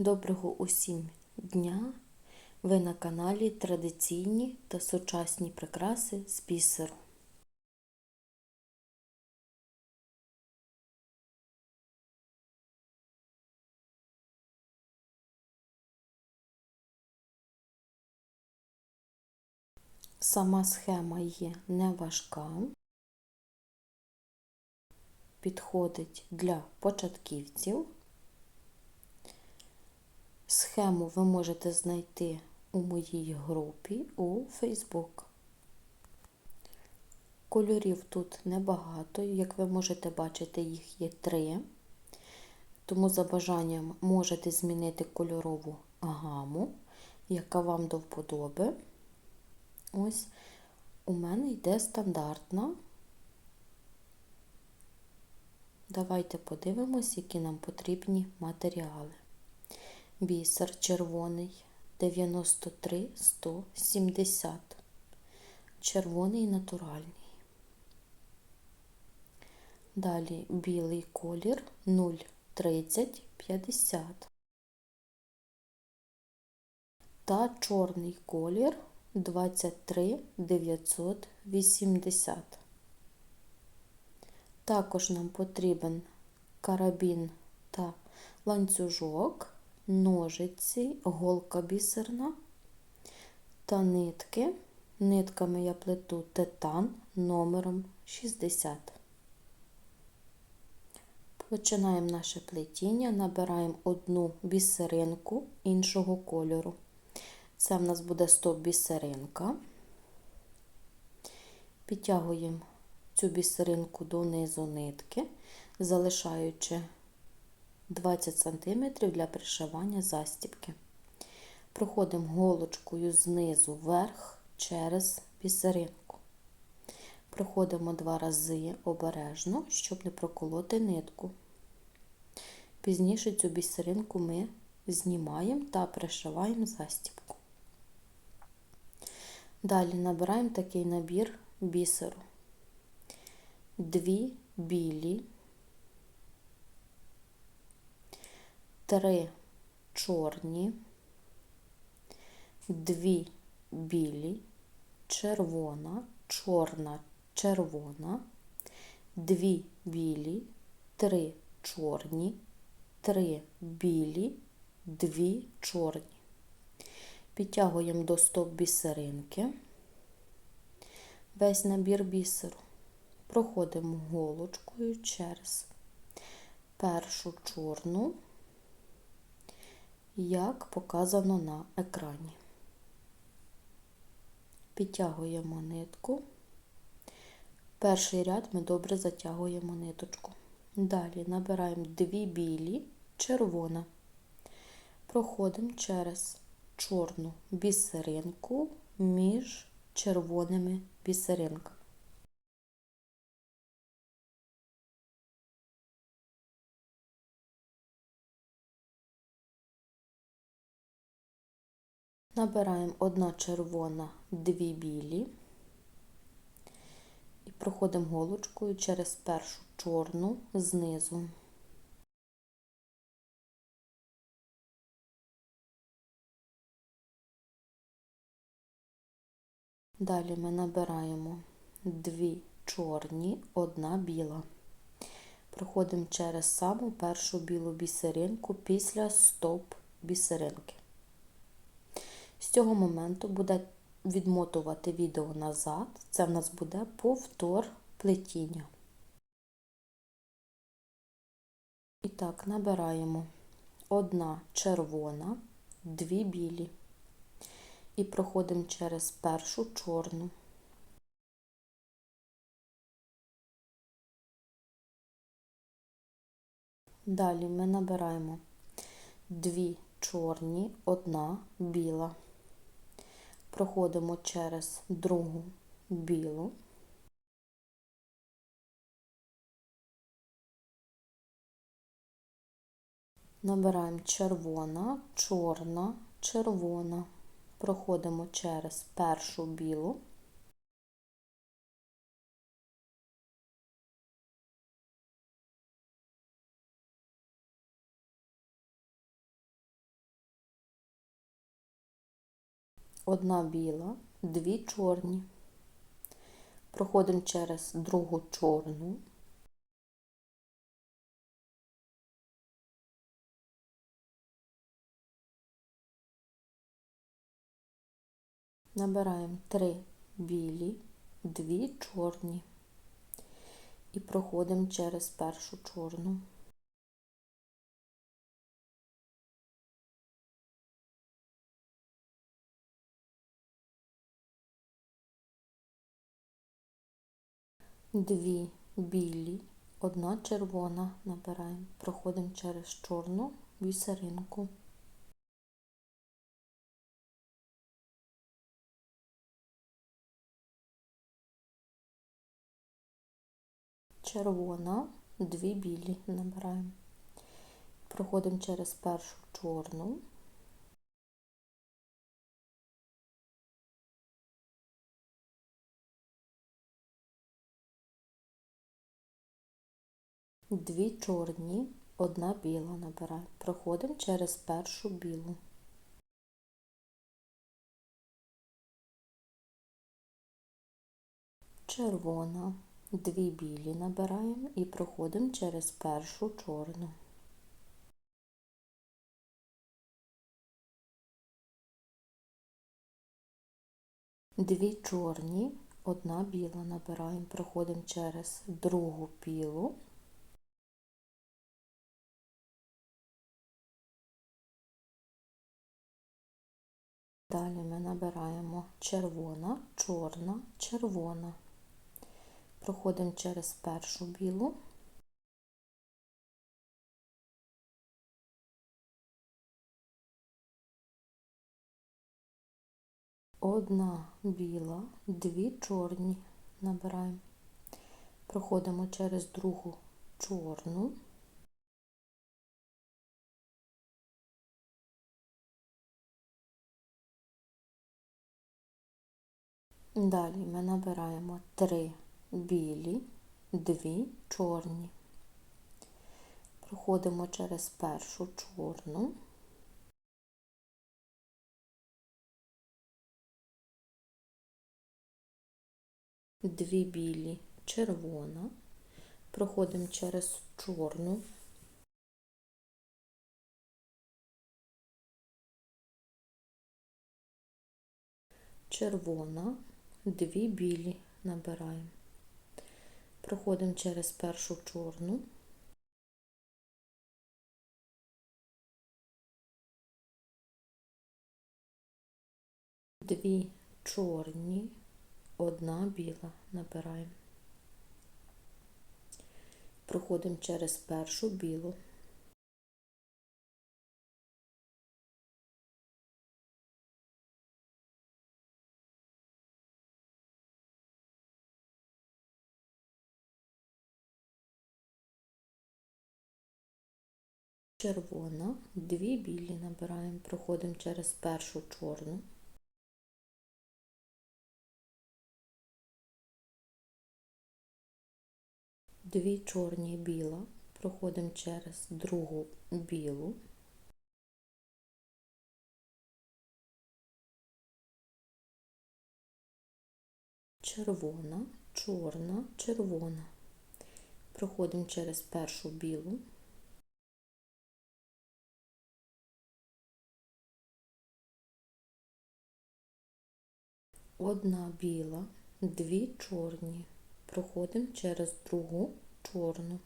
Доброго усім дня! Ви на каналі Традиційні та сучасні прикраси з бісеру. Сама схема є не важка, підходить для початківців. Схему ви можете знайти у моїй групі у Facebook. Кольорів тут небагато, як ви можете бачити, їх є три. Тому за бажанням можете змінити кольорову гаму, яка вам до вподоби. Ось у мене йде стандартна. Давайте подивимось, які нам потрібні матеріали. Бісер червоний 93 170. Червоний натуральний. Далі білий колір 0,30 50. Та чорний колір 23 980. Також нам потрібен карабін та ланцюжок, ножиці, голка бісерна та нитки. Нитками я плету титан номером 60. Починаємо наше плетіння, набираємо одну бісеринку іншого кольору. Це в нас буде стоп бісеринка. Підтягуємо цю бісеринку донизу нитки, залишаючи 20 см для пришивання застібки. Проходимо голочкою знизу вверх через бісеринку. Проходимо два рази обережно, щоб не проколоти нитку. Пізніше цю бісеринку ми знімаємо та пришиваємо застібку. Далі набираємо такий набір бісеру. Дві білі, три чорні, дві білі, червона, чорна, червона, дві білі, три чорні, три білі, дві чорні. Підтягуємо до стоп бісеринки, весь набір бісеру. Проходимо голочкою через першу чорну, як показано на екрані. Підтягуємо нитку. Перший ряд ми добре затягуємо ниточку. Далі набираємо дві білі, червона. Проходимо через чорну бісеринку між червоними бісеринками. Набираємо одна червона, дві білі і проходимо голочкою через першу чорну знизу. Далі ми набираємо дві чорні, одна біла. Проходимо через саму першу білу бісеринку після стоп бісеринки. З цього моменту буде відмотувати відео назад, це в нас буде повтор плетіння. І так, набираємо одна червона, дві білі. І проходимо через першу чорну. Далі ми набираємо дві чорні, одна біла проходимо через другу білу. Набираємо червона, чорна, червона. Проходимо через першу білу. Одна біла, дві чорні. Проходимо через другу чорну. Набираємо три білі, дві чорні і проходимо через першу чорну. Дві білі, одна червона набираємо. Проходимо через чорну бісеринку. червона, дві білі набираємо. Проходимо через першу чорну. Дві чорні, одна біла набираємо. Проходимо через першу білу. Червона. Дві білі набираємо і проходимо через першу чорну. Дві чорні, одна біла набираємо, проходимо через другу білу. Далі ми набираємо червона, чорна, червона. Проходимо через першу білу. Одна біла, дві чорні набираємо. Проходимо через другу чорну. Далі ми набираємо три білі, дві чорні. Проходимо через першу чорну. Дві білі, червона. Проходимо через чорну. Червона, дві білі набираємо. Проходимо через першу чорну. Дві чорні, одна біла набираємо. Проходимо через першу білу. Червона, дві білі набираємо, проходимо через першу чорну. Дві чорні біла, проходимо через другу білу. Червона, чорна, червона. Проходимо через першу білу. Одна біла, дві чорні. Проходимо через другу чорну.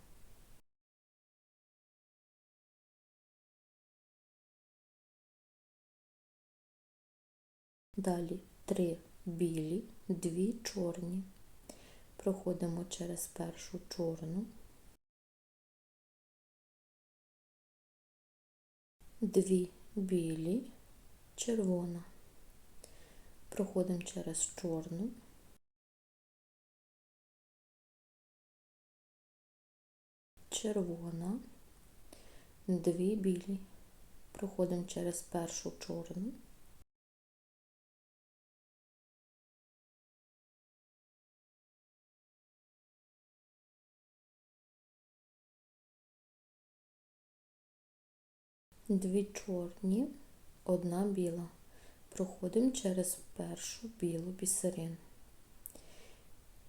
Далі три білі, дві чорні. Проходимо через першу чорну. Дві білі, червона проходимо через чорну. Червона, дві білі, проходимо через першу чорну. Дві чорні, одна біла проходимо через першу білу бісерину.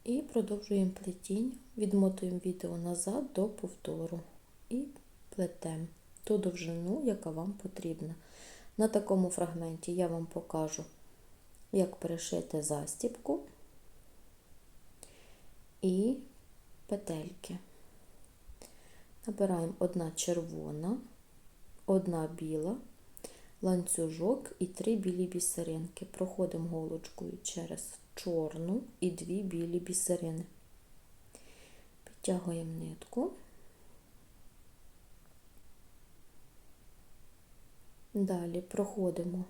І продовжуємо плетіння, відмотуємо відео назад до повтору і плетемо ту довжину, яка вам потрібна. На такому фрагменті я вам покажу, як перешити застібку і петельки. Набираємо одна червона, одна біла, ланцюжок і три білі бісеринки. Проходимо голочкою через чорну і дві білі бісерини. Підтягуємо нитку. Далі проходимо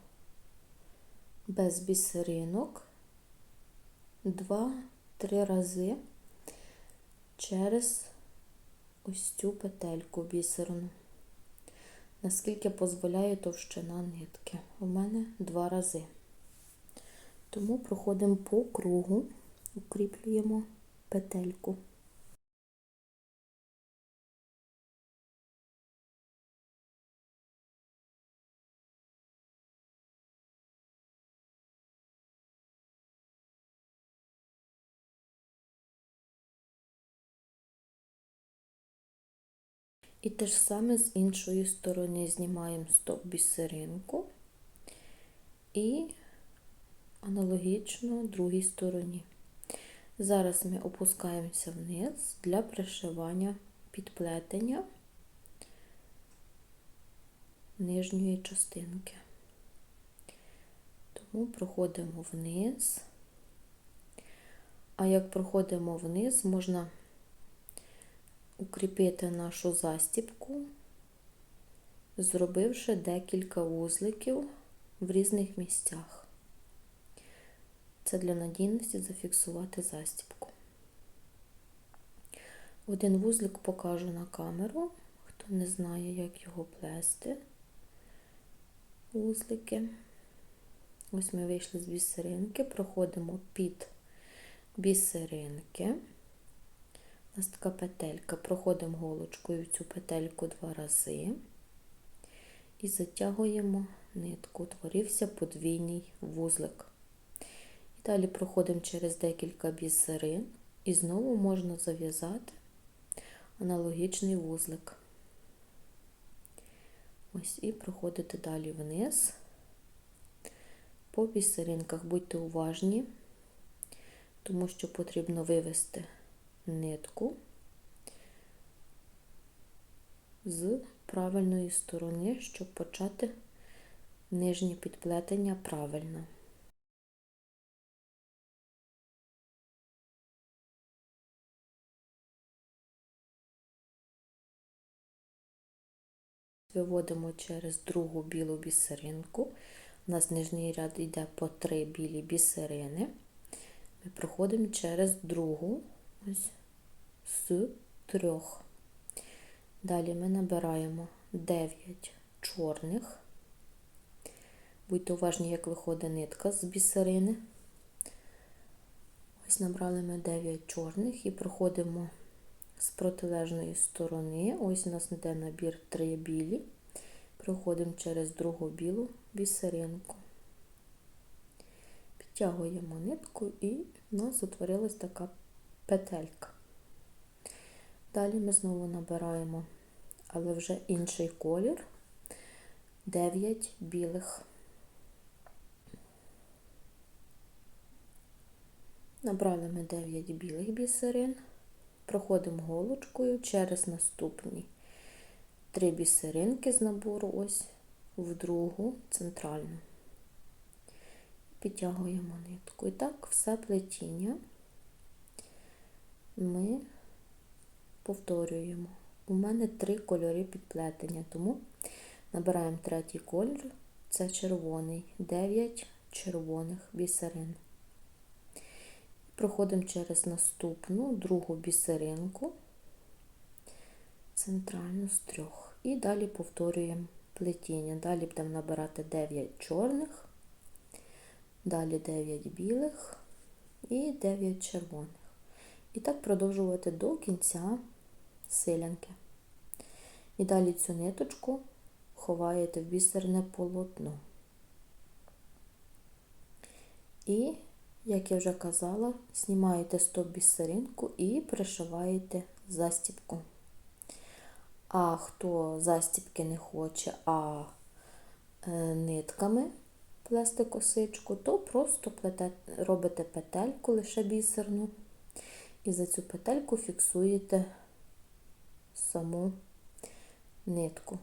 без бісеринок два-три рази через ось цю петельку бісерну, наскільки дозволяє товщина нитки. У мене два рази. Тому проходимо по кругу, укріплюємо петельку. І те ж саме з іншої сторони знімаємо стоп бісеринку і аналогічно другій стороні. Зараз ми опускаємося вниз для пришивання підплетення нижньої частинки. Тому проходимо вниз, а як проходимо вниз, можна укріпити нашу застіпку, зробивши декілька вузликів в різних місцях. Це для надійності зафіксувати застіпку. Один вузлик покажу на камеру, хто не знає, як його плести. Вузлики. Ось ми вийшли з бісеринки, проходимо під бісеринки. У нас така петелька, проходимо голочкою цю петельку два рази і затягуємо нитку, утворився подвійний вузлик. І далі проходимо через декілька бісерин і знову можна зав'язати аналогічний вузлик. Ось і проходити далі вниз. По бісеринках будьте уважні, тому що потрібно вивести нитку з правильної сторони, щоб почати нижнє підплетення правильно. Виводимо через другу білу бісеринку. У нас нижній ряд йде по три білі бісерини. Ми проходимо через другу ось з трьох. Далі ми набираємо 9 чорних. Будьте уважні, як виходить нитка з бісерини. Ось набрали ми 9 чорних і проходимо з протилежної сторони. Ось у нас йде набір 3 білі. Проходимо через другу білу бісеринку. Підтягуємо нитку і у нас утворилась така петелька. Далі ми знову набираємо, але вже інший колір, 9 білих. Набрали ми 9 білих бісерин, проходимо голочкою через наступні три бісеринки з набору ось в другу центральну. Підтягуємо нитку. І так, все плетіння ми повторюємо. У мене три кольори підплетення, тому набираємо третій колір, це червоний, 9 червоних бісерин. Проходимо через наступну другу бісеринку, центральну з трьох. І далі повторюємо плетіння. Далі будемо набирати 9 чорних, далі 9 білих і 9 червоних. І так продовжувати до кінця силянки. І далі цю ниточку ховаєте в бісерне полотно. І, як я вже казала, знімаєте стоп бісеринку і пришиваєте застібку. А хто застібки не хоче, а е, нитками плести косичку, то просто плете, робите петельку лише бісерну, і за цю петельку фіксуєте саму нитку.